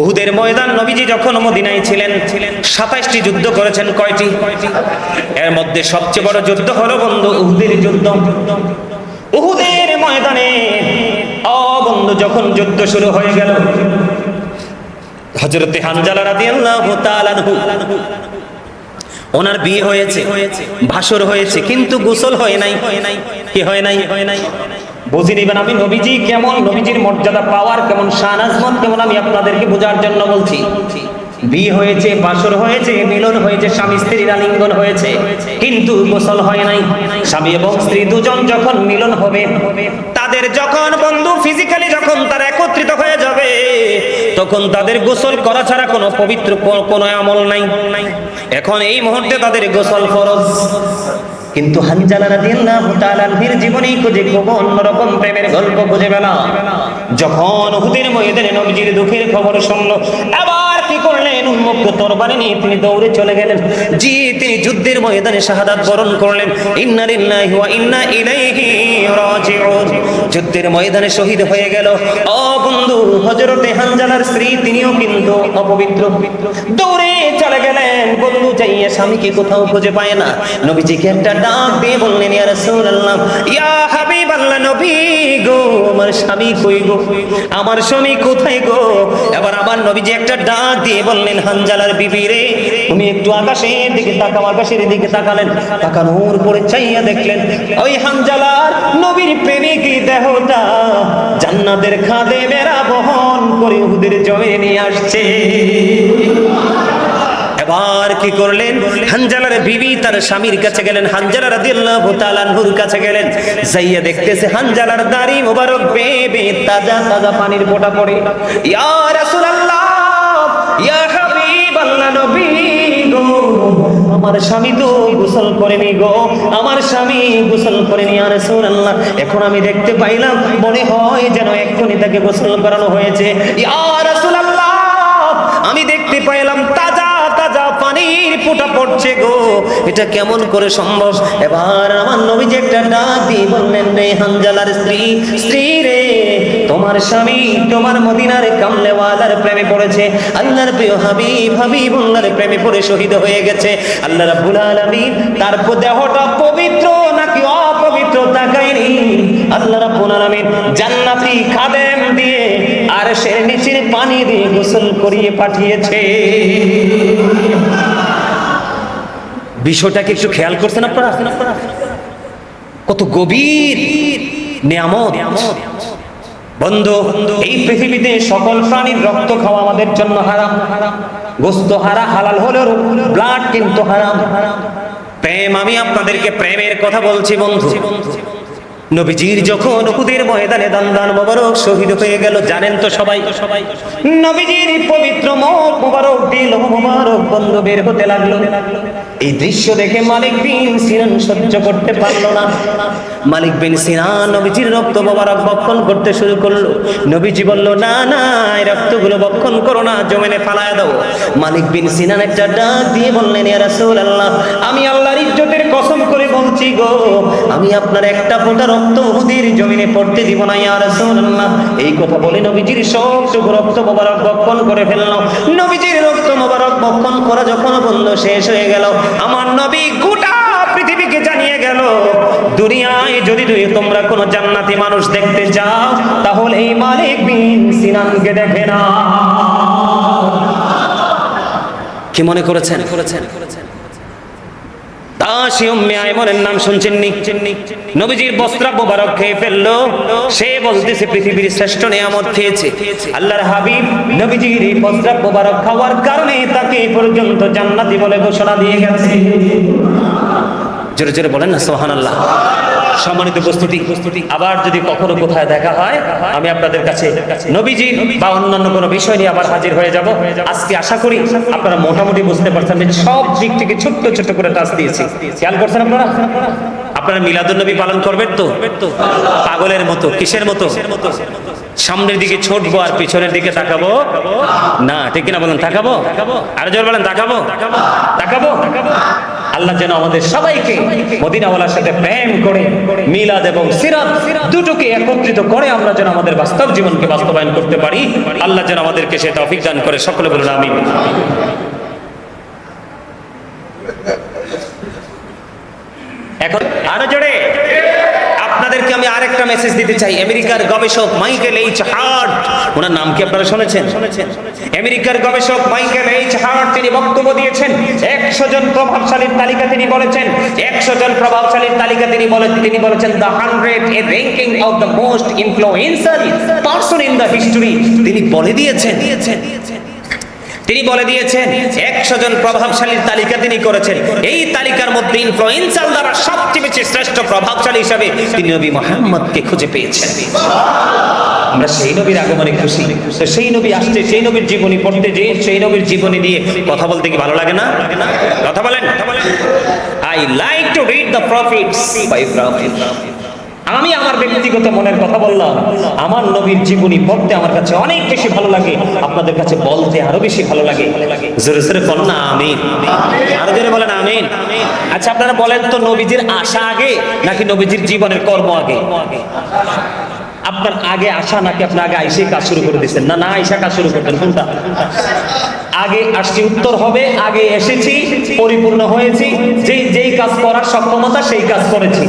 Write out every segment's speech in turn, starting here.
উহুদের ময়দান নবীজি যখন মদিনায় ছিলেন, সাতাইশটি যুদ্ধ করেছেন কয়টি? এর মধ্যে সবচেয়ে বড় যুদ্ধ হলো বন্ধু উহুদের যুদ্ধ। উহুদের ময়দানে অ বন্ধু যখন যুদ্ধ শুরু হয়ে গেল হজরতে হানজালা রাদিয়াল্লাহু তাআলা ওনার বিয়ে হয়েছে, ভাসর হয়েছে, কিন্তু গোসল হয় নাই। কি হয় নাই হয় নাই? বুঝে নিবেন আমি নবীজি কেমন, নবীজির মর্যাদা পাওয়ার কেমন, শান, আজমত কেমন আমি আপনাদেরকে বোঝার জন্য বলছি। বিয়ে হয়েছে, বাসর হয়েছে, মিলন হয়েছে, স্বামী স্ত্রীর আলিঙ্গন হয়েছে। কিন্তু গোসল হয় নাই। স্বামী এবং স্ত্রী দুজন যখন মিলন হবে, তাদের যখন বন্ধু ফিজিক্যালি যখন তারা একত্রিত হয়ে যাবে, তখন তাদের গোসল করা ছাড়া কোনো পবিত্র, কোনো আমল নাই। এখন এই মুহূর্তে তাদের গোসল ফরজ। কিন্তু জীবনেই খুঁজে খুব অন্যরকম প্রেমের গল্প খুঁজে পেলাম যখন উহুদের ময়দানে নবীজির দুঃখের খবর শুনলো আবার কি করলেন উন্মুক্ত তরবারি নিয়ে তিনি দৌড়ে চলে গেলেন। জি, তিনি যুদ্ধের ময়দানে শাহাদাত বরণ করলেন। ইন্না লিল্লাহি ওয়া ইন্না ইলাইহি রাজিউন। যুদ্ধের ময়দানে শহীদ হয়ে গেল। ও বন্ধু, হযরতে হানজালার স্ত্রী, তিনিও কিন্তু অপবিত্র। দৌড়ে চলে গেলেন। বন্ধু, যাইয়া স্বামীকে কোথাও খুঁজে পায় না। নবীজিকে একটা ডাক দিয়ে বললেন, ইয়া রাসূলুল্লাহ, ইয়া হাবিবাল্লাহ, নবী গো, আমার স্বামী কই গো? আমার স্বামী কোথায় গো? আমার নবীজি একটা ডাক দিয়ে বললেন, হানজালার বিবি রে, তুমি একটু আকাশের দিকে তাকাও, আকাশের দিকে তাকালেন। তাকানোর পরে চাইয়া দেখলেন, ওই হানজালার নবীর প্রেমিক দেহটা জান্নাতের খাদে মেরা বহন করে উহুদের জমে নিয়ে আসছে। এবার কি করলেন? হানজালার বিবি তার স্বামীর কাছে গেলেন, হানজালা রাদিয়াল্লাহু তাআলা আনহুর কাছে গেলেন। যাইয়া দেখতেছে হানজালার দাড়ি মোবারক বেবে তাজা তাজা পানির ফোঁটা পড়ে। ইয়া আমার স্বামী তো গোসল করেনি গো, আমার স্বামী গোসল করেনি, আর আল্লাহ এখন আমি দেখতে পাইলাম, মনে হয় যেন এক্ষুনি তাকে গোসল করানো হয়েছে। রাসূলুল্লাহ, আমি দেখতে পাইলাম পানির ফোঁটা পড়ছে গো? এটা কেমন করে সম্ভব? এবার আমার নবী যে একটা ডাক দিয়ে বললেন রে হানজালার স্ত্রী স্ত্রী রে, তোমার স্বামী তোমার মদিনার কামলেওয়ালার প্রেমে পড়েছে। আল্লাহর প্রিয় হাবিব, হাবিবুল্লাহর প্রেমে পড়ে শহীদ হয়ে গেছে। আল্লাহ রাব্বুল আলামিন তার দেহটা পবিত্র নাকি অপবিত্র তাকাইনি আল্লাহ রাব্বুল আলামিন জান্নাতি খাদেম দিয়ে আর সে নিচের পানি দিয়ে গোসল করিয়ে পাঠিয়েছে। বিষয়টাকে একটু খেয়াল করছেন আপনারা? কত গভীর নিয়ামত। বন্ধু, এই পৃথিবীতে সকল প্রাণীর রক্ত খাওয়া আমাদের জন্য হারাম। গোস্ত হারা, হালাল হলেও ব্লাড কিন্তু হারাম। প্রেম, আমি আপনাদেরকে প্রেমের কথা বলছি, বন্ধু। নবীজির যখন উহুদের ময়দানে দান্দান দান মোবারক শহীদ হয়ে গেল, জানেন তো সবাই? তো সবাই নবীজির পবিত্র মুখ মোবারক, দিল মোবারক বন্ধ বের হতে লাগল। এই দৃশ্য দেখে মালিক বিন সিনান সহ্য করতে পারল না। মালিক বিন সিনা নবীজির রক্ত মোবারক বক্ষণ করতে শুরু করল। নবীজি বলল, না না, এই রক্তগুলো বক্ষণ করো না, জমিনে ফালায় দাও। মালিক বিন সিনান একটা ডাক দিয়ে বললেন, ইয়া রাসূলুল্লাহ, আমি আল্লাহর ইজ্জতের কসম করে বলছি গো, আমি আপনার একটা ফোঁটা রক্ত উহুদের জমিনে পড়তে দিব না, ইয়া রাসূলুল্লাহ। এই কথা বলে নবীজির সব সবটুকু রক্ত মোবারক বক্ষণ করে ফেলল। নবীজির রক্ত মোবারক বক্ষণ করা যখন বন্ধ শেষ হয়ে গেল, আমার নবী গোটা দুনিয়ায় যদি তোমরা কোন জান্নাতি মানুষ দেখতে চাও, তাহলে এই মালিক বিন সিনানকে দেখে না কি মনে করেছেন? করেছেন আয়মনের নাম শুনছেন খেয়ে ফেলল। সে পৃথিবীর শ্রেষ্ঠ খেয়েছে। আল্লাহর হাবিব পর্যন্ত জান্নাতি বলে ঘোষণা দিয়ে গেছে। জোরে জোরে বলেন না সোহান আল্লাহ সম্মানিত প্রস্তুতি আবার যদি কখনো কোথায় দেখা হয়, আমি আপনাদের কাছে নবীজি বা অন্যান্য কোনো বিষয় নিয়ে আবার হাজির হয়ে যাব। আজকে আশা করি আপনারা মোটামুটি বুঝতে পারছেন যে সব দিক থেকে ছোট্ট ছোট্ট করে টাচ দিয়েছি। খেয়াল করছেন আপনারা? আপনারা মিলাদুল নবী পালন করবেন তো? পাগলের মতো, কিসের মতো? সামনের দিকে ছুটবো আর পিছনের দিকে তাকাবো? না, ঠিক কিনা বলেন, তাকাবো? আর জোর বলেন, তাকাবো? তাকাবো? আল্লাহ যেন আমাদের সবাইকে মদিনাওয়ালার সাথে প্রেম করে, মিলাদ এবং সিরাত দুটোকে একত্রিত করে আমরা যেন আমাদের বাস্তব জীবনকে বাস্তবায়ন করতে পারি। আল্লাহ যেন আমাদেরকে সে সেটা অভিজ্ঞান করে, সকলে বলুন আমি এখন আরও জোরে। আপনাদেরকে আমি আরেকটা মেসেজ দিতে চাই। আমেরিকার গবেষক মাইকেল এইচ হার্ট, ওনার নাম কি আপনারা শুনেছেন? আমেরিকার গবেষক মাইকেল এইচ হার্ট, তিনি বক্তব্য দিয়েছেন, একশো জন প্রভাবশালীর তালিকা তিনি বলেছেন, একশো জন প্রভাবশালীর তালিকা তিনি বলে তিনি বলেছেন the hundred a ranking of the most influencer person in the history তিনি বলে দিয়েছেন। তিনি বলে দিয়েছেন, একশো জন প্রভাবশালীর তালিকা তিনি করেছেন। এই তালিকার মধ্যে ইনফ্লুয়েন্সার দ্বারা সবচেয়ে বেশি শ্রেষ্ঠ প্রভাবশালী হিসাবে তিনি নবী মোহাম্মদকে খুঁজে পেয়েছেন। আমরা সেই নবীর আগমনে খুশি। তো সেই নবী আসছে, সেই নবীর জীবনী পড়তে যে সেই নবীর জীবনী দিয়ে কথা বলতে কি ভালো লাগে না? কথা বলেন। I like to read the profits by profit আমি আমার ব্যক্তিগত মনের কথা বললাম। আমার নবীর জীবনী পড়তে আমার কাছে অনেক বেশি ভালো লাগে। আপনাদের কাছে বলতে আরও বেশি ভালো লাগে। জোরে জোরে বল না আমি আরও জোরে বলেন আমিন। আচ্ছা আপনারা বলেন তো নবীজির আশা আগে নাকি নবীজির জীবনের কর্ম আগে? আপনার আগে আসা নাকি আপনার আগে আইসে কাজ শুরু করে দিচ্ছেন না না, আইসা কাজ শুরু করতেন কোনটা? আগে আসছি, উত্তর হবে, আগে এসেছি, পরিপূর্ণ হয়েছি, যেই যেই কাজ করার সক্ষমতা, সেই কাজ করেছি।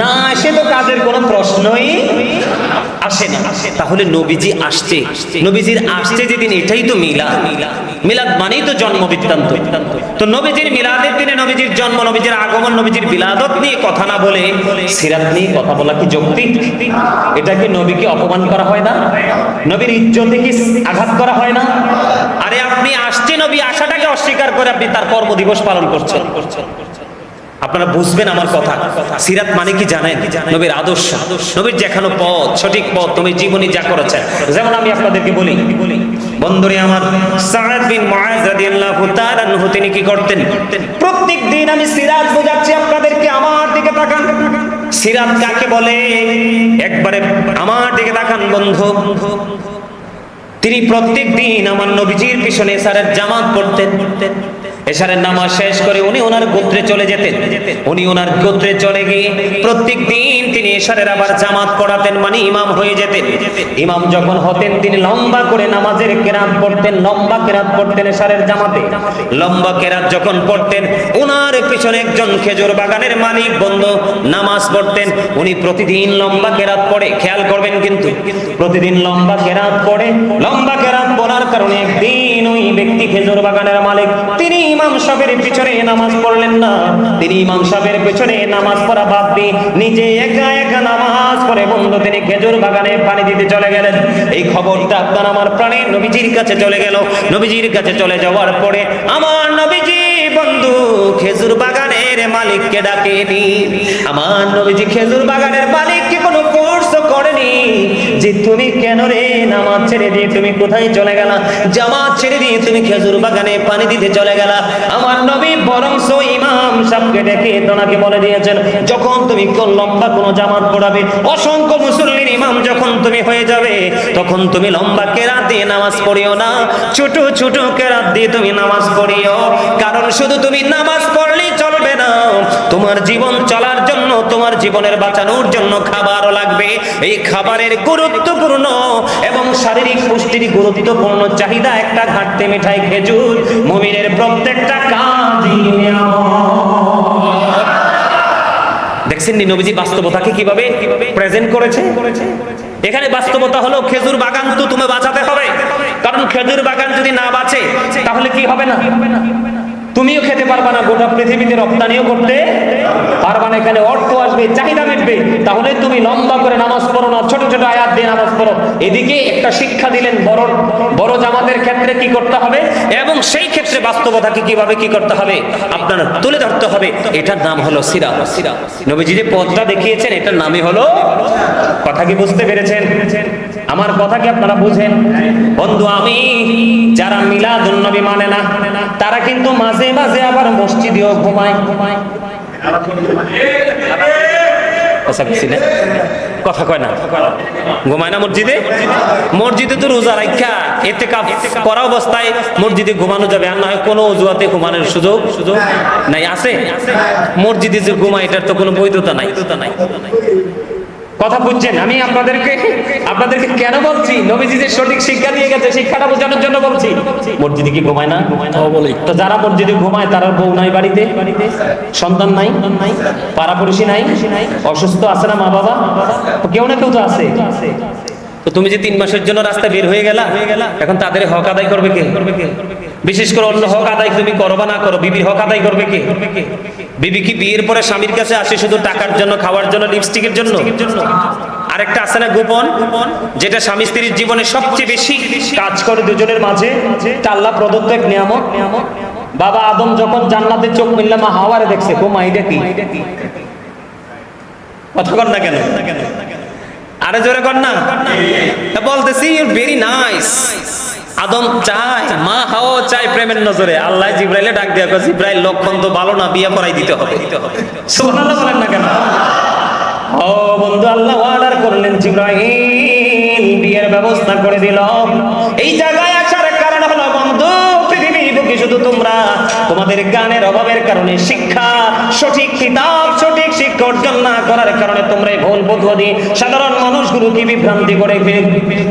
না আসে তো কাজের কোনো প্রশ্নই আসে না। তাহলে নবীজি আসছে। নবীজির আসছে যেদিন, এটাই তো মিলাদ। মিলাদ মানেই তো জন্ম বৃত্তান্ত। তো নবীজির মিলাদের দিনে নবীজির জন্ম, নবীজির আগমন, নবীজির বিলাদত নিয়ে কথা না বলে সিরাত নিয়ে কথা বলা কি যৌক্তিক? এটা কি নবীকে অপমান করা হয় না? নবীর ইজ্জতে কি আঘাত করা হয় না? আরে আপনি আসছে নবী আশাটাকে অস্বীকার করে আপনি তার কর্ম দিবস পালন করছেন। আপনারা বুঝবেন আমার কথা। সিরাত মানে কি জানেন? নবীর আদর্শ। নবীর দেখানো পথ, সঠিক পথ তুমি জীবনী যা করেছেন। যেমন আমি আপনাদেরকে বলি, বন্ধুরে আমার, সাদ বিন মুআজ রাদিয়াল্লাহু তাআলা আনহু, তিনি কি করতেন? প্রত্যেক দিন আমি সিরাত বোঝাচ্ছি আপনাদেরকে আমার দিকে তাকান। সিরাত কাকে বলে? একবারে আমার দিকে তাকান, বন্ধু। তিনি প্রত্যেক দিন আমার নবীজির পিছনে সারের জামাত পড়তেন। এসারের নামাজ শেষ করে উনি ওনার গোত্রে চলে যেতেন। উনি ওনার গোত্রে চলে গিয়ে প্রত্যেক দিন তিনি এসারের আবার জামাত পড়াতেন মানে ইমাম হয়ে যেতেন। ইমাম যখন হতেন, তিনি লম্বা করে নামাজের কেরাত পড়তেন, লম্বা কেরাত পড়তেন এসারের জামাতে। লম্বা কেরাত যখন পড়তেন ওনার পিছনে একজন খেজুর বাগানের মালিক, বন্ধু, নামাজ পড়তেন। উনি প্রতিদিন লম্বা কেরাত পড়ে, খেয়াল করবেন কিন্তু, প্রতিদিন লম্বা কেরাত পড়ে। লম্বা কেরাত পড়ার কারণে একদিন ওই ব্যক্তি খেজুর বাগানের মালিক, তিনি ইমাম সাহেবের পিছনে নামাজ পড়লেন না। তিনি ইমাম সাহেবের পিছনে নামাজ পড়া বাদ দিয়ে নিজে একা একা নামাজ পড়ে বন্ধু, তিনি খেজুর বাগানে পানি দিতে চলে গেলেন। এই খবরটা আপনার আমার প্রাণের নবীজির কাছে চলে গেল। নবীজির কাছে চলে যাওয়ার পরে আমার নবীজি, বন্ধু, খেজুর বাগানের মালিককে ডাকেনি। আমার নবীজি খেজুর বাগানের মালিককে কোনো ফোর্স করেনি। যে তুমি কেন রে নামাজ ছেড়ে দিয়ে তুমি কোথায় চলে গেলা? জামাত ছেড়ে দিয়ে তুমি খেজুর বাগানে পানি দিতে চলে গেলা। আমার নবী বরং ইমাম সাহেবকে ডেকে তোনাকে বলে দিয়েছেন, যখন তুমি কোন লম্বা কোনো জামাত পড়াবে, অসংখ্য মুসল্লির ইমাম যখন তুমি হয়ে যাবে, তখন তুমি লম্বা কেরাত দিয়ে নামাজ পড়িও না, ছোট ছোট কেরাত দিয়ে তুমি নামাজ পড়িও। কারণ শুধু তুমি নামাজ পড়লেই চলবে না, তোমার জীবন চলার জন্য, তোমার জীবনের বাঁচানোর জন্য খাবারও লাগবে। এই খাবারের গুরুত্বপূর্ণ এবং শারীরিক পুষ্টির গুরুত্বপূর্ণ চাহিদা একটা ঘাটতে মিঠাই খেজুর। মুমিনের প্রত্যেকটা দেখছেন বাস্তবতাকে কীভাবে প্রেজেন্ট করেছে? এখানে বাস্তবতা হলো খেজুর বাগান তো তুমি বাঁচাতে কারণ খেজুর বাগান যদি না বাঁচে, তাহলে কি হবে না? তুমিও খেতে পারবা না, গোটা পৃথিবীতে রপ্তানিও করতে পারবা না, এখানে অর্থ আসবে, চাহিদা মিটবে। তাহলে তুমি লম্বা করে নামাজ পড়ো না, ছোট ছোট আয়াত দিয়ে নামাজ পড়ো। এদিকে একটা শিক্ষা দিলেন বড় বড় জামাতের ক্ষেত্রে কি করতে হবে এবং সেই ক্ষেত্রে বাস্তবতাকে কীভাবে কি করতে হবে আপনার তুলে ধরতে হবে। এটার নাম হলো সিরা সিরা নবীজি যে পথটা দেখিয়েছেন, এটার নামই হলো কথা কি বুঝতে পেরেছেন? আমার কথা কি আপনারা বুঝেন? বন্ধু, আমি যারা মিলাদুন নবী মানে না, তারা কিন্তু মাঝে মাঝে আবার মসজিদেও ঘুমায়। ঘুমায় না কথা কয় না। ঘুমায় না রোজা রাখা এতে করা অবস্থায় ঘুমানো না হয় কোনো ঘুমানোর সুযোগ সুযোগ নাই, আছে? যে ঘুমায়, এটার তো কোনো বৈধতা নাই নাই। কথা বুঝছেন? আমি আপনাদেরকে আপনাদেরকে কেন বলছি? নবীজি যে সঠিক শিক্ষা দিয়ে গেছে, শিক্ষাটা বোঝানোর জন্য বলছি। মসজিদে কি ঘুমায় না? বলি তো যারা মসজিদে ঘুমায়, তারা বউ নাই বাড়িতে, সন্তান নাই পাড়াপড়শি নাই, অসুস্থ আছে না মা বাবা কেউ না কেউ তো আছে। তো তুমি যে তিন মাসের জন্য রাস্তায় বের হয়ে গেলা, এখন তাদের হক আদায় করবে কে? বিশেষ করে অন্য হক আদায় তুমি করো বা না করো। বিবির হক আদায় করবে কে? বিবি কি বিয়ের পরে স্বামীর কাছে আসে শুধু টাকার জন্য, খাওয়ার জন্য লিপস্টিকের জন্য? আরেকটা আছে না গোপন, যেটা স্বামী স্ত্রীর জীবনে সবচেয়ে বেশি কাজ করে দুজনের মাঝে। আল্লাহ প্রদত্ত এক নিয়ামক বাবা আদম যখন জান্নাতে চোখ মিললে মা হাওয়ারে দেখছে গো মা, এটা কি? কথা কর না কেন? আরে জোরে কর না? বলতেছি ইউর ভেরি নাইস আদম চায় মা হাও চায় প্রেমের নজরে। আল্লাহ জিব্রাইলে ডাক দেওয়া কয়, জিব্রাইল, লক্ষণ তো ভালো না, বিয়ে করাই দিতে হবে। সুবহানাল্লাহ বলেন না কেন? ও বন্ধু, আল্লাহ অর্ডার করলেন জিব্রাইল, বিয়ের ব্যবস্থা করে দিল। এই জায়গায় শুধু তোমরা। তোমাদের জ্ঞানের অভাবের কারণে শিক্ষা সঠিক কিতাব, সঠিক শিক্ষা অর্জন না করার কারণে তোমরা এই ভুল পদ্ধতি সাধারণ মানুষগুলোকে বিভ্রান্তি করে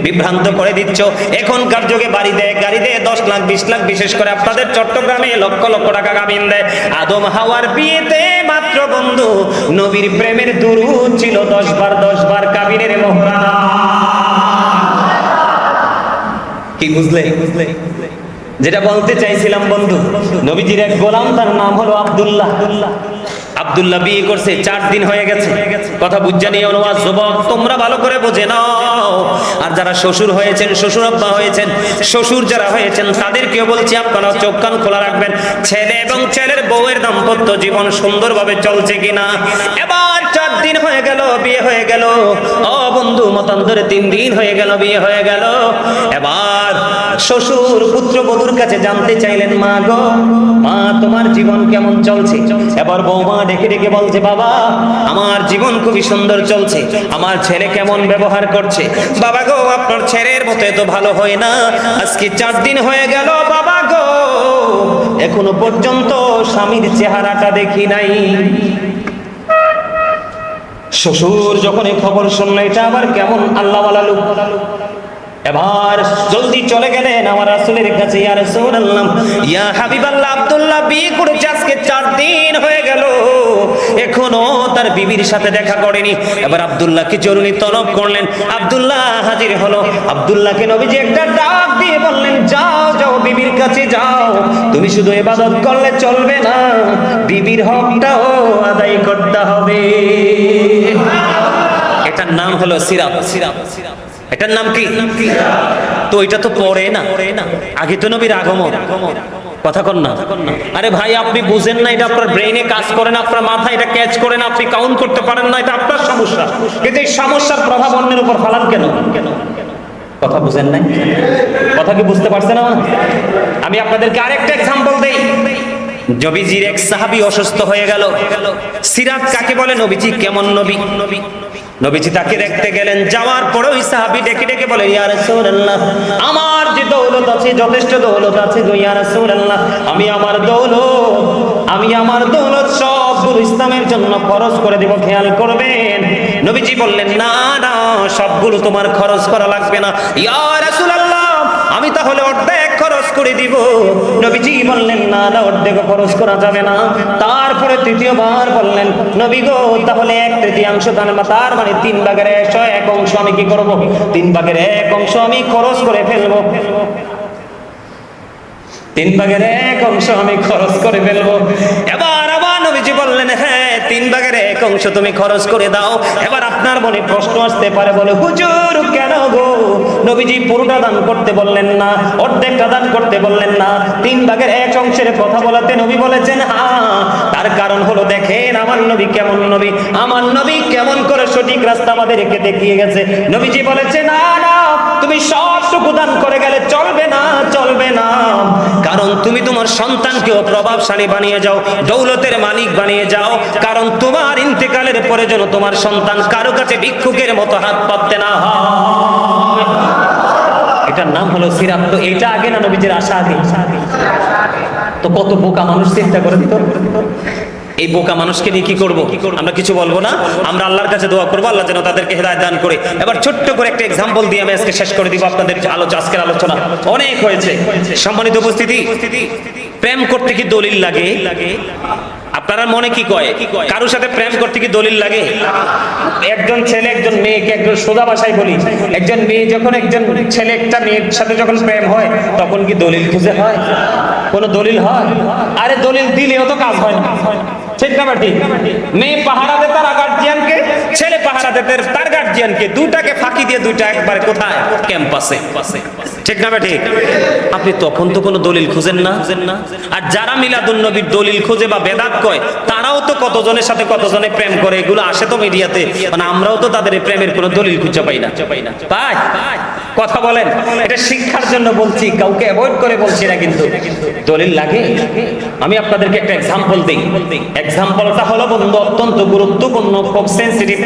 বিভ্রান্ত করে দিচ্ছ। এখনকার যুগে বাড়ি দেয়, গাড়ি দেয়, দশ লাখ, বিশ লাখ, বিশেষ করে আপনাদের চট্টগ্রামে লক্ষ লক্ষ টাকা কামিন দেয়। আদম হাওয়ার বিয়েতে মাত্র বন্ধু, নবীর প্রেমের দুরুদ ছিল দশ বার দশ বার কাবিনের মোহরানা। কি বুঝলে বুঝলে? যেটা বলতে চাইছিলাম, বন্ধু, নবীজির এক গোলাম, তার নাম হলো আব্দুল্লাহ। আব্দুল্লাহ বিয়ে করছে, চার দিন হয়ে গেছে। কথা বুঝা নিয়ে অনুবাদ, যুবক, তোমরা ভালো করে বোঝে নাও। আর যারা শ্বশুর হয়েছেন, শ্বশুর আব্বা হয়েছেন, শ্বশুর যারা হয়েছেন, তাদেরকেও বলছি, আপনারা চোখ কান খোলা রাখবেন। ছেলে এবং ছেলের বউয়ের দাম্পত্য জীবন সুন্দরভাবে চলছে কিনা? এবার চার দিন হয়ে গেল, বিয়ে হয়ে গেল। ও বন্ধু, মতান্তরে তিন দিন হয়ে গেল, বিয়ে হয়ে গেল। এবার শ্বশুর পুত্র বধুর কাছে জানতে চাইলেন, মা গো, মা, তোমার জীবন কেমন চলছে? এবার বৌমা ডেকে ডেকে বলছে, বাবা, আমার জীবন খুবই সুন্দর চলছে। আমার ছেলে কেমন ব্যবহার করছে? বাবা গো, আপনার ছেলের মতো এত ভালো হয় না। আজকে চার দিন হয়ে গেল, বাবা গো। এখনও পর্যন্ত স্বামীর চেহারাটা দেখি নাই। শ্বশুর যখন এই খবর শুনলো, এটা আবার কেমন আল্লাহ লোক? এবার জলদি চলে গেলেন আমার আসলের কাছে, ইয়া রাসূলুল্লাহ, ইয়া হাবিবাল্লাহ, আব্দুল্লাহ, বিয়ে করেছে, আজকে চার দিন হয়ে গেল। এখনও তার বিবির সাথে দেখা করেনি। এবার আব্দুল্লাহকে জরুরি তলব করলেন। আব্দুল্লাহ হাজির হলো। আব্দুল্লাহকে নবীজি একটা ডাক দিয়ে বললেন, যাও যাও, বিবির কাছে যাও। তুমি শুধু ইবাদত করলে চলবে না। বিবির হকটাও আদায় করতে হবে। এটার নাম হলো সিরাত। সিরাত এটার নাম কি? তো এটা তো পড়ে না। আগে তো নবীর আগমন। কথা কন না। আরে ভাই, আপনি বুঝেন না, এটা আপনার ব্রেইনে কাজ করে না, আপনার মাথায় এটা ক্যাচ করে না, আপনি কাউন্ট করতে পারেন না, এটা আপনার সমস্যা। কিন্তু এই সমস্যার প্রভাব অন্যের উপর ফালান কেন? কেন কথা বুঝেন নাই? কথা কি বুঝতে পারছেন আমার? আমি আপনাদেরকে আরেকটা এক্সাম্পল দেই। নবীজির এক সাহাবী অসুস্থ হয়ে গেল। সিরাত কাকে বলে নবীজি? কেমন নবী নবী? নবীজি তাকে দেখতে গেলেন, যাওয়ার পরে ওই সাহাবী ডেকে ডেকে বলে ইয়া রাসূলুল্লাহ, আমার যে দৌলত আছে, যথেষ্ট দৌলত আছে গো, ইয়া রাসূলুল্লাহ, আমি আমার দৌলত, আমি আমার দৌলত সবগুলো ইসলামের জন্য খরচ করে দেব, খেয়াল করবেন। নবীজি বললেন, না না, সবগুলো তোমার খরচ করা লাগবে না। ইয়া রাসূলুল্লাহ, আমি তাহলে অর্ধেক করে দিব। নবীজি বললেন, না না অর্ধেক খরচ করা যাবে না। তারপরে তৃতীয়বার বললেন, নবী গো, তাহলে এক তৃতীয়াংশ দান বা তার মানে তিন ভাগের একশো এক অংশ আমি কি করব? তিন ভাগের এক অংশ আমি খরচ করে ফেলব। তিন ভাগের এক অংশ আমি খরচ করে ফেলব। এবার নবীজি বললেন হ্যাঁ তিন ভাগের এক অংশ তুমি খরচ করে দাও। এবার আপনার মনে প্রশ্ন আসতে পারে বলে, হুজুর, কেন গো? নবীজি পুরোটা দান করতে বললেন না, অর্ধেকটা দান করতে বললেন না। তিন ভাগের এক অংশের কথা বলাতে নবী বলেছেন হ্যাঁ তার কারণ হলো দেখেন, আমার নবী কেমন নবী। আমার নবী কেমন করে সঠিক রাস্তা আমাদেরকে দেখিয়ে গেছে। নবীজি বলেছে, না না, তুমি সবটুকু দান করে গেলে তুমি তোমার সন্তানকেও প্রভাবশালী বানিয়ে যাও, দৌলতের মালিক বানিয়ে যাও, কারণ তোমার ইন্তেকালের পরে যেন তোমার সন্তান কারও কাছে ভিক্ষুকের মতো হাত পাততে না এটার নাম হলো সিরাপ তো এটা আগে না নবীজির আশা আগে? তো কত বোকা মানুষ চিন্তা করে দিত। এই বোকা মানুষকে নিয়ে কি করব? আমরা কিছু বলব না। আমরা আল্লাহর কাছে দোয়া করব, আল্লাহ যেন তাদেরকে হেদায়ত দান করে। এবার ছোট্ট করে একটা এক্সাম্পল দিয়ে আমি আজকে শেষ করে দিব আপনাদের আলোচনা আজকের আলোচনা। অনেক হয়েছে। সম্মানিত উপস্থিতি, প্রেম করতে কি দলিল লাগে? আপনারা মনে কি কয়? কারোর সাথে প্রেম করতে কি দলিল লাগে? একজন ছেলে, একজন মেয়েকে একজন সোজা ভাষায় বলি। একজন মেয়ে যখন একজন ছেলে, একটা মেয়ের সাথে যখন প্রেম হয়, তখন কি দলিল খুঁজে হয়? কোন দলিল হয়? আরে দলিল দিলেও তো কাজ হয় না। ঠিক না ঠিক মেয়ে পাহারা দে তার গার্জিয়ানকে ছেলে পাহারা দে তার- গার্জিয়ানকে দুটাকে ফাঁকি দিয়ে দুইটা একবারে কোথায়? ক্যাম্পাসে ঠিক না ঠিক আপনি তখন তো কোনো দলিল খুঁজেন না। না আর যারা মিলাদুন নবীর দলিল খুঁজে বা বেদাত কয়, তারাও তো কতজনের সাথে কতজনে প্রেম করে, এগুলো আসে তো মিডিয়াতে মানে আমরাও তো তাদের প্রেমের কোনো দলিল খুঁজে পাই না। পাই কথা বলেন। এটা শিক্ষার জন্য বলছি, কাউকে অ্যাভয়েড করে বলছি না কিন্তু। দলিল লাগে। আমি আপনাদেরকে একটা এক্সাম্পল দিই। এক্সাম্পলটা হলো বন্ধু, অত্যন্ত গুরুত্বপূর্ণ, খুব সেন্সিটিভ